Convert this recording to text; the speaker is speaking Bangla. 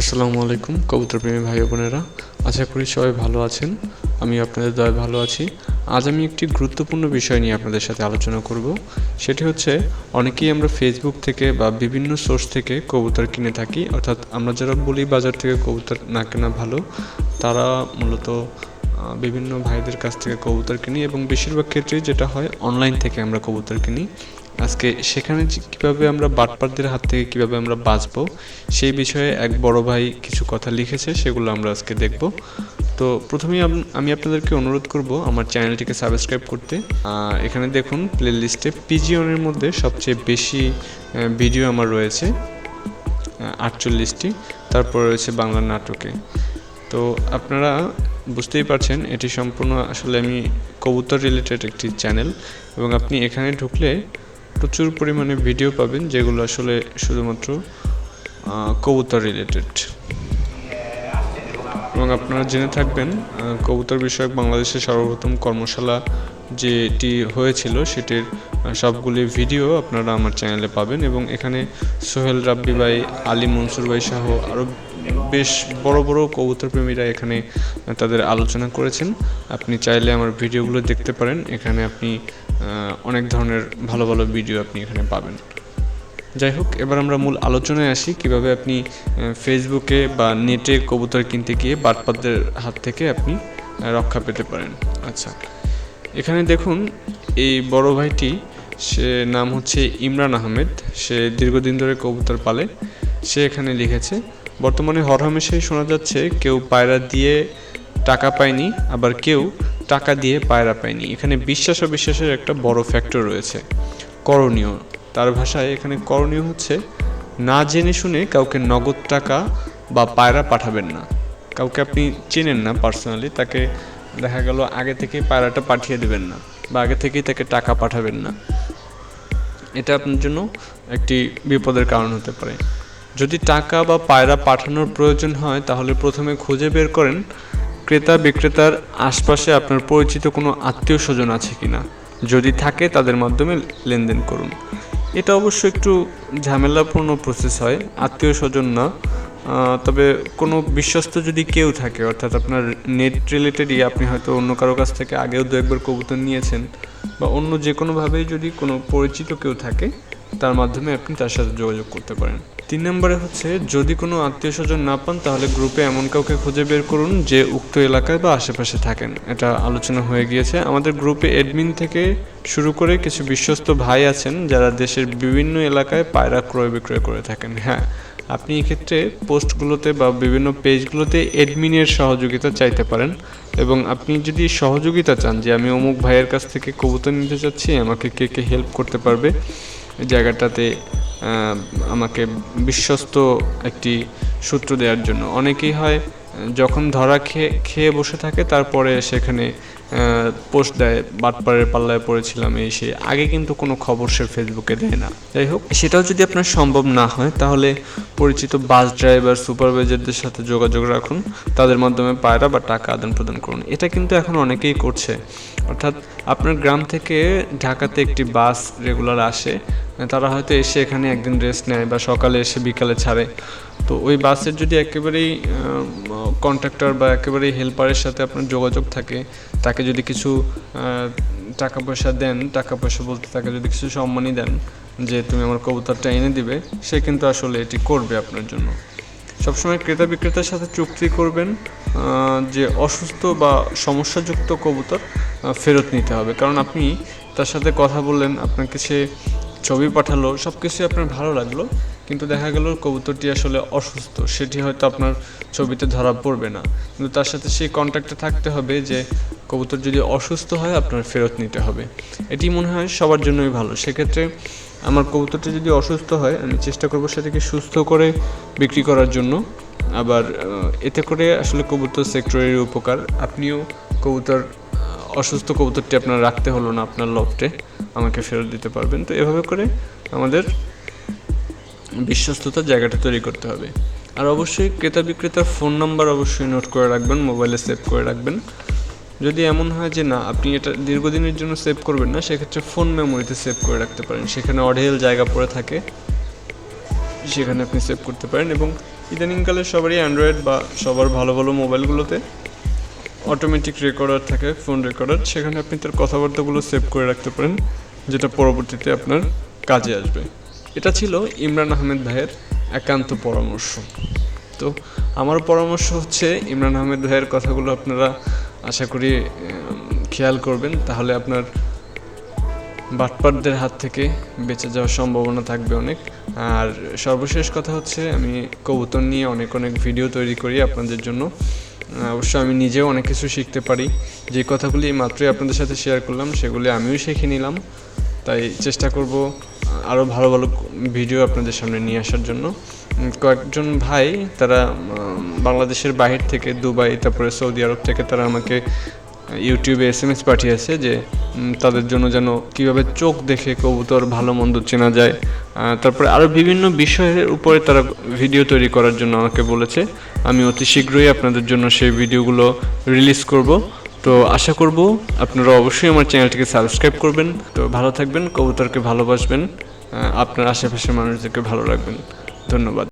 আসসালামু আলাইকুম কবুতর প্রেমী ভাই বোনেরা। আশা করি সবাই ভালো আছেন আমি আপনাদের দয় ভালো আছি। আজ আমি একটি গুরুত্বপূর্ণ বিষয় নিয়ে আপনাদের সাথে আলোচনা করব। সেটি হচ্ছে, অনেকেই আমরা ফেসবুক থেকে বা বিভিন্ন সোর্স থেকে কবুতর কিনে থাকি। অর্থাৎ আমরা যারা বলি বাজার থেকে কবুতর না কেনা ভালো, তারা মূলত বিভিন্ন ভাইদের কাছ থেকে কবুতর কিনি এবং বেশিরভাগ ক্ষেত্রেই যেটা হয় অনলাইন থেকে আমরা কবুতর কিনি। আজকে সেখানে কীভাবে আমরা বাটপারদের হাত থেকে কীভাবে আমরা বাঁচবো, সেই বিষয়ে এক বড় ভাই কিছু কথা লিখেছে, সেগুলো আমরা আজকে দেখব। তো প্রথমেই আম- আপনাদেরকে অনুরোধ করব আমার চ্যানেলটিকে সাবস্ক্রাইব করতে। এখানে দেখুন প্লে লিস্টে পিজিওনের মধ্যে সবচেয়ে বেশি ভিডিও আমার রয়েছে আটচল্লিশটি। তারপর রয়েছে বাংলা নাটকে। তো আপনারা বুঝতেই পারছেন, এটি সম্পূর্ণ আসলে আমি কবুতর রিলেটেড একটি চ্যানেল এবং আপনি এখানে ঢুকলে প্রচুর পরিমাণে ভিডিও পাবেন, যেগুলো আসলে শুধুমাত্র কবুতর রিলেটেড এবং আপনারা জেনে থাকবেন কবুতর বিষয়ক বাংলাদেশের সর্বপ্রথম কর্মশালা যেটি হয়েছিল, সেটির সবগুলি ভিডিও আপনারা আমার চ্যানেলে পাবেন। এবং এখানে সোহেল রাব্বি ভাই, আলী মনসুর ভাই সহ আরও বেশ বড় বড় কবুতর প্রেমীরা এখানে তাদের আলোচনা করেছেন। আপনি চাইলে আমার ভিডিওগুলো দেখতে পারেন। এখানে আপনি অনেক ধরনের ভালো ভালো ভিডিও আপনি এখানে পাবেন। যাই হোক, এবার আমরা মূল আলোচনায় আসি। কীভাবে আপনি ফেসবুকে বা নেটে কবুতর কিনতে গিয়ে বাটপাতদের হাত থেকে আপনি রক্ষা পেতে পারেন। আচ্ছা এখানে দেখুন, এই বড় ভাইটি, সে নাম হচ্ছে ইমরান আহমেদ। সে দীর্ঘদিন ধরে কবুতর পালে। সে এখানে লিখেছে বর্তমানে হরহামেশাই শোনা যাচ্ছে, কেউ পায়রা দিয়ে টাকা পায়নি, আবার কেউ টাকা দিয়ে পায়রা পায়নি। এখানে বিশ্বাস অবিশ্বাসের একটা বড় ফ্যাক্টর রয়েছে। করণীয়, তার ভাষায় এখানে করণীয় হচ্ছে, না জেনে শুনে কাউকে নগদ টাকা বা পায়রা পাঠাবেন না। কাউকে আপনি চেনেন না পার্সোনালি তাকে দেখা গেল আগে থেকে পায়রাটা পাঠিয়ে দেবেন না, বা আগে থেকেই তাকে টাকা পাঠাবেন না। এটা আপনার জন্য একটি বিপদের কারণ হতে পারে। যদি টাকা বা পায়রা পাঠানোর প্রয়োজন হয়, তাহলে প্রথমে খুঁজে বের করেন ক্রেতা বিক্রেতার আশপাশে আপনার পরিচিত কোনো আত্মীয় স্বজন আছে কিনা। যদি থাকে, তাদের মাধ্যমে লেনদেন করুন। এটা অবশ্য একটু ঝামেলাপূর্ণ প্রসেস হয়, আত্মীয় স্বজন না। তবে কোনো বিশ্বস্ত যদি কেউ থাকে, অর্থাৎ আপনার নেট রিলেটেডই আপনি হয়তো অন্য কারও কাছ থেকে আগেও দু একবার কবুতর নিয়েছেন, বা অন্য যে কোনোভাবেই যদি কোনো পরিচিত কেউ থাকে, তার মাধ্যমে আপনি তার সাথে যোগাযোগ করতে পারেন। তিন নম্বরে হচ্ছে, যদি কোনো আত্মীয় স্বজন না পান, তাহলে গ্রুপে এমন কাউকে খুঁজে বের করুন যে উক্ত এলাকায় বা আশেপাশে থাকেন। এটা আলোচনা হয়ে গিয়েছে। আমাদের গ্রুপে এডমিন থেকে শুরু করে কিছু বিশ্বস্ত ভাই আছেন, যারা দেশের বিভিন্ন এলাকায় পায়রা ক্রয় বিক্রয় করে থাকেন। হ্যাঁ আপনি এক্ষেত্রে পোস্টগুলোতে বা বিভিন্ন পেজগুলোতে এডমিনের সহযোগিতা চাইতে পারেন এবং আপনি যদি সহযোগিতা চান যে আমি অমুক ভাইয়ের কাছ থেকে কবুতর নিতে চাচ্ছি, আমাকে কে কে হেল্প করতে পারবে জায়গাটাতে আমাকে বিশ্বস্ত একটি সূত্র দেওয়ার জন্য। অনেকেই হয়, যখন ধরা খেয়ে খেয়ে বসে থাকে, তারপরে সেখানে পোস্ট দেয়, বাটপাড়ের পাল্লায় পড়েছিলাম এই সে আগে কিন্তু কোনো খবর সে ফেসবুকে দেয় না। যাই হোক, সেটাও যদি আপনার সম্ভব না হয়, তাহলে পরিচিত বাস ড্রাইভার, সুপারভাইজারদের সাথে যোগাযোগ রাখুন। তাদের মাধ্যমে পায়রা বা টাকা আদান প্রদান করুন। এটা কিন্তু এখন অনেকেই করছে। অর্থাৎ আপনার গ্রাম থেকে ঢাকাতে একটি বাস রেগুলার আসে, তারা হয়তো এসে এখানে একদিন রেস্ট নেয় বা সকালে এসে বিকালে ছাড়ে। তো ওই বাসের যদি একেবারেই কন্ট্রাক্টর বা একেবারেই হেল্পারের সাথে আপনার যোগাযোগ থাকে, তাকে যদি কিছু টাকা পয়সা দেন টাকা পয়সা বলতে তাকে যদি কিছু সম্মানই দেন, যে তুমি আমার কবুতরটা এনে দিবে, সে কিন্তু আসলে এটি করবে আপনার জন্য। সবসময় ক্রেতা বিক্রেতার সাথে চুক্তি করবেন যে অসুস্থ বা সমস্যাযুক্ত কবুতর ফেরত নিতে হবে। কারণ আপনি তার সাথে কথা বললেন, আপনাকে সে ছবি পাঠালো সব কিছুই আপনার ভালো লাগল, কিন্তু দেখা গেল কবুতরটি আসলে অসুস্থ, সেটি হয়তো আপনার ছবিতে ধরা পড়বে না। কিন্তু তার সাথে সেই কন্ট্যাক্টে থাকতে হবে যে কবুতর যদি অসুস্থ হয়, আপনার ফেরত নিতে হবে। এটি মনে হয় সবার জন্যই ভালো। সেক্ষেত্রে আমার কবুতরটি যদি অসুস্থ হয়, আমি চেষ্টা করব সেটাকে সুস্থ করে বিক্রি করার জন্য। আবার এতে করে আসলে কবুতর সেক্টরের উপকার। আপনিও কবুতর অসুস্থ কবুতরটি আপনার রাখতে হলো না আপনার লফটে আমাকে ফেরত দিতে পারবেন। তো এভাবে করে আমাদের বিশ্বস্ততার জায়গাটা তৈরি করতে হবে। আর অবশ্যই ক্রেতা বিক্রেতার ফোন নাম্বার অবশ্যই নোট করে রাখবেন মোবাইলে সেভ করে রাখবেন। যদি এমন হয় যে না, আপনি এটা দীর্ঘদিনের জন্য সেভ করবেন না, সেক্ষেত্রে ফোন মেমোরিতে সেভ করে রাখতে পারেন। সেখানে অঢেল জায়গা পড়ে থাকে, সেখানে আপনি সেভ করতে পারেন। এবং ইদানিংকালে সবারই অ্যান্ড্রয়েড বা সবার ভালো ভালো মোবাইলগুলোতে অটোমেটিক রেকর্ডার থাকে ফোন রেকর্ডার সেখানে আপনি তার কথাবার্তাগুলো সেভ করে রাখতে পারেন, যেটা পরবর্তীতে আপনার কাজে আসবে। এটা ছিল ইমরান আহমেদ ভাইয়ের একান্ত পরামর্শ। তো আমার পরামর্শ হচ্ছে, ইমরান আহমেদ ভাইয়ের কথাগুলো আপনারা আশা করি খেয়াল করবেন। তাহলে আপনার বাটপারদের হাত থেকে বেঁচে যাওয়ার সম্ভাবনা থাকবে অনেক। আর সর্বশেষ কথা হচ্ছে, আমি কবুতর নিয়ে অনেক অনেক ভিডিও তৈরি করি আপনাদের জন্য। অবশ্য আমি নিজেও অনেক কিছু শিখতে পারি। যে কথাগুলি মাত্রই আপনাদের সাথে শেয়ার করলাম, সেগুলি আমিও শিখে নিলাম। তাই চেষ্টা করব, আরও ভালো ভালো ভিডিও আপনাদের সামনে নিয়ে আসার জন্য। কয়েকজন ভাই, তারা বাংলাদেশের বাহির থেকে দুবাই, তারপরে সৌদি আরব থেকে তারা আমাকে ইউটিউবে এস এম এস পাঠিয়েছে যে তাদের জন্য যেন কীভাবে চোখ দেখে কবুতর ভালো মন্দ চেনা যায়। তারপরে আরও বিভিন্ন বিষয়ের উপরে তারা ভিডিও তৈরি করার জন্য আমাকে বলেছে। আমি অতি শীঘ্রই আপনাদের জন্য সেই ভিডিওগুলো রিলিজ করব। তো আশা করব আপনারা অবশ্যই আমার চ্যানেলটিকে সাবস্ক্রাইব করবেন। তো ভালো থাকবেন, কবুতরকে ভালোবাসবেন আপনার আশেপাশের মানুষদেরকে ভালো রাখবেন। ধন্যবাদ।